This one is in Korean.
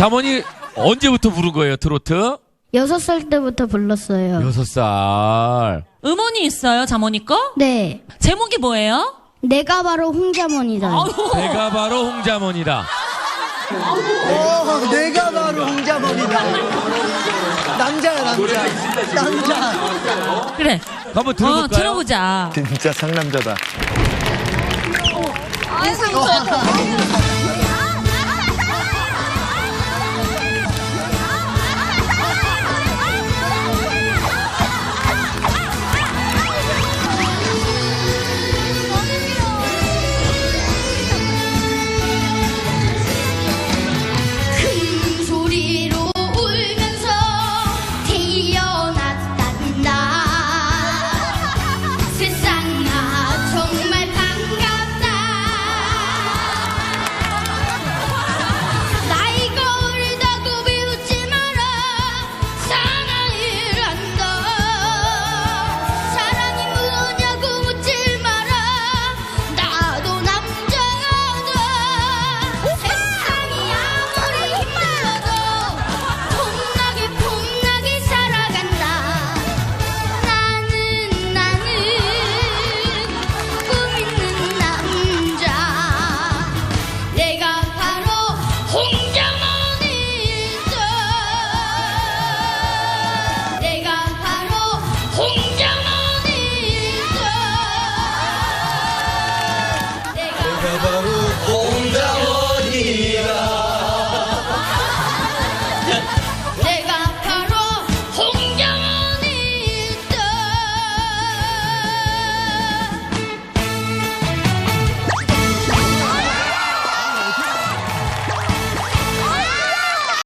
자모니 언제부터 부른 거예요, 트로트? 여섯 살 때부터 불렀어요. 여섯 살. 음원이 있어요, 자모니 거? 네. 제목이 뭐예요? 내가 바로 홍자몬이다. 아유, 내가 바로 홍자몬이다. 어, 내가 바로 홍자범이다. 남자야, 남자. 남자. 그래. 한번 어, 들어볼까요? 들어보자. 진짜 상남자다. 어. Bye.